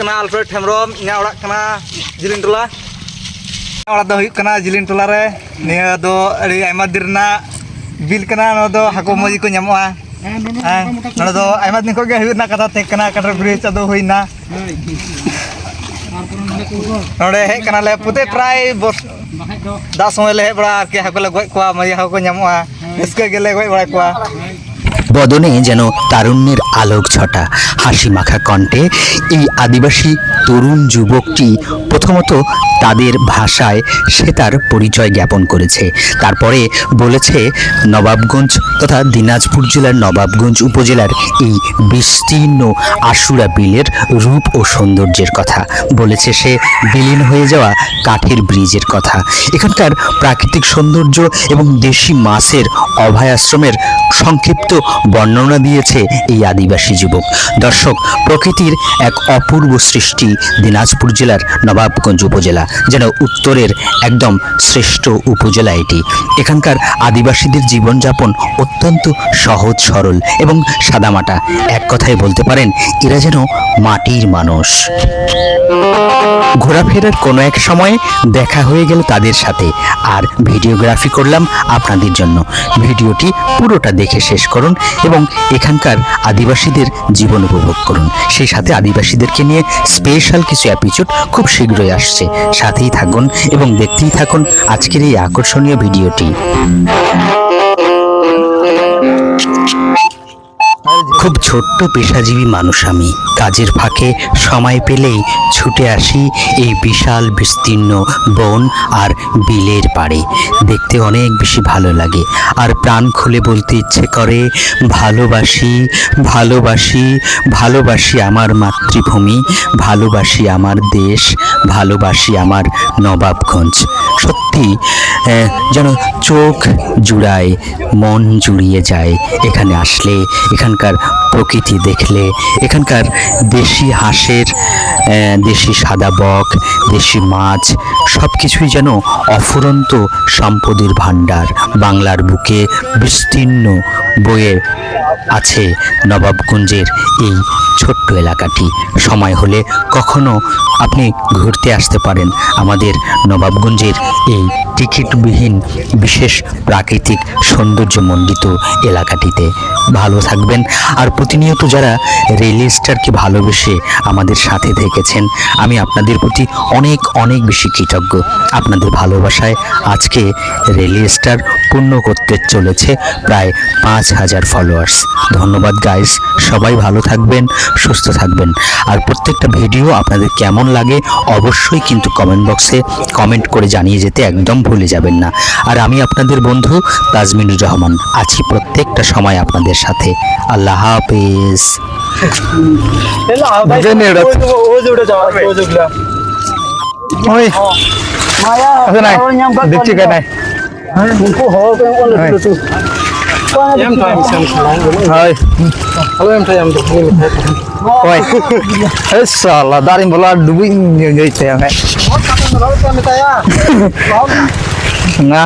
ᱠᱟᱱᱟ ᱟᱞᱯᱷᱨᱮᱰ ᱦᱮᱢᱵᱨᱚᱢ ᱤᱧᱟᱹᱜ ᱚᱲᱟᱜ ᱠᱟᱱᱟ ᱡᱤᱞᱤᱧ ᱴᱚᱞᱟ ᱤᱧᱟᱹᱜ ᱚᱲᱟᱜ ᱫᱚ ᱦᱩᱭᱩᱜ ᱠᱟᱱᱟ ᱡᱤᱞᱤᱧ ᱴᱚᱞᱟ ᱨᱮ ᱱᱤᱭᱟᱹ ᱫᱚ ᱟᱹᱰᱤ ᱟᱭᱢᱟ ᱫᱤᱱ ᱨᱮᱱᱟᱜ ᱵᱤᱞ ᱠᱟᱱᱟ ᱱᱚᱣᱟ ᱫᱚ ᱦᱟᱹᱠᱩ ᱢᱚᱡᱽ ᱜᱮᱠᱚ ᱧᱟᱢᱚᱜᱼᱟ ᱦᱮᱸ ᱱᱚᱰᱮ ᱫᱚ ᱟᱭᱢᱟ ᱫᱤᱱ ᱠᱷᱚᱱ ᱜᱮ ᱦᱩᱭᱩᱜ ᱨᱮᱱᱟᱜ ᱠᱟᱛᱷᱟ ᱛᱟᱦᱮᱸ ᱠᱟᱱᱟ ᱠᱟᱴᱟᱨ ᱵᱨᱤᱡᱽ ᱟᱫᱚ ᱦᱩᱭᱱᱟ ᱱᱚᱰᱮ ᱦᱮᱡ ᱠᱟᱱᱟᱞᱮ ᱯᱩᱛᱮ ᱯᱨᱟᱭ ᱵᱚᱨ ᱫᱟᱜ ᱥᱚᱢᱚᱭ ᱞᱮ ᱦᱮᱡ ᱵᱟᱲᱟ ᱟᱨᱠᱤ ᱦᱟᱹᱠᱩ ᱞᱮ ᱜᱚᱡ ᱠᱚᱣᱟ ᱢᱚᱡᱽ ᱦᱟᱹᱠু ᱠᱚ ᱧᱟᱢᱚᱜᱼᱟ ᱨᱟᱹᱥᱠᱟᱹ ᱜᱮᱞᱮ ᱜᱚᱡ ᱵᱟᱲᱟ ᱠᱚᱣᱟ বদনে যেন তারুণ্যের আলোক ছটা। হাসি মাখা কণ্ঠে এই আদিবাসী তরুণ যুবকটি প্রথমত তাদের ভাষায় সে তার পরিচয় জ্ঞাপন করেছে। তারপরে বলেছে, নবাবগঞ্জ তথা দিনাজপুর জেলার নবাবগঞ্জ উপজেলার এই বিস্তীর্ণ আশুরা বিলের রূপ ও সৌন্দর্যের কথা। বলেছে সে বিলীন হয়ে যাওয়া কাঠের ব্রিজের কথা। এখানকার প্রাকৃতিক সৌন্দর্য এবং দেশি মাছের অভয়াশ্রমের সংক্ষিপ্ত বর্ণনা দিয়েছে এই আদিবাসী যুবক। দর্শক, প্রকৃতির এক অপূর্ব সৃষ্টি দিনাজপুর জেলার নবাবগঞ্জ উপজেলা, যেন উত্তরের একদম শ্রেষ্ঠ উপজেলা এটি। এখানকার আদিবাসীদের জীবনযাপন অত্যন্ত সহজ, সরল এবং সাদামাটা। এক কথায় বলতে পারেন, এরা যেন মাটির মানুষ। ঘোরাফেরার কোনো এক সময়ে দেখা হয়ে গেল তাদের সাথে। আর ভিডিওগ্রাফি করলাম আপনাদের জন্য। ভিডিওটি পুরোটা দেখে শেষ করুন এবং এখানকার আদিবাসীদের জীবন উপভোগ করুন। সেই সাথে আদিবাসীদেরকে নিয়ে স্পেশাল কিছু অ্যাপিচুড খুব শীঘ্রই আসছে। সাথেই থাকুন এবং দেখতেই থাকুন আজকের এই আকর্ষণীয় ভিডিওটি। খুব ছোট্ট পেশাজীবী মানুষ আমি। কাজের ফাঁকে সময় পেলেই ছুটে আসি এই বিশাল, বিস্তীর্ণ বন আর বিলের পাড়ে। দেখতে অনেক বেশি ভালো লাগে। আর প্রাণ খুলে বলতে ইচ্ছে করে, ভালোবাসি ভালোবাসি ভালোবাসি আমার মাতৃভূমি, ভালোবাসি আমার দেশ, ভালোবাসি আমার নবাবগঞ্জ। সত্যি যেন চোখ জুড়ায়, মন জুড়িয়ে যায়। এখানে আসলে এখানকার প্রকৃতি দেখলে, এখানকার দেশি হাঁসের দেশি সাদা বক, দেশি মাছ সব কিছুই যেন অফুরন্ত সম্পদের ভাণ্ডার। বাংলার বুকে বিস্তীর্ণ বয়ে আছে নবাবগঞ্জের এই ছোট্ট এলাকাটি। সময় হলে কখনো আপনি ঘুরতে আসতে পারেন আমাদের নবাবগঞ্জের এই টিকিটবিহীন বিশেষ প্রাকৃতিক সৌন্দর্যমণ্ডিত এলাকাটিতে। ভালো থাকবেন। আর প্রতিনিয়ত যারা রেল স্টারকে ভালোবেসে আমাদের সাথে থেকেছেন, আমি আপনাদের প্রতি অনেক অনেক বেশি কৃতজ্ঞ। আপনাদের ভালোবাসায় আজকে রেল স্টার পূর্ণ করতে চলেছে প্রায় পাঁচ হাজার ফলোয়ার্স ধন্যবাদ গাইস সবাই ভালো থাকবেন সুস্থ থাকবেন। আর প্রত্যেকটা ভিডিও আপনাদের কেমন লাগে অবশ্যই কিন্তু কমেন্ট বক্সে কমেন্ট করে জানিয়ে যেতে একদম ভুলে যাবেন না। আর আমি আপনাদের বন্ধু তাজমিনুর রহমান। আছি প্রত্যেকটা সময় আপনাদের সাথে। আল্লাহ হাফেজ। নাই? দেখছি কে হয় দাঁড়িয়ে বলা ডুবি যাইতে আমি না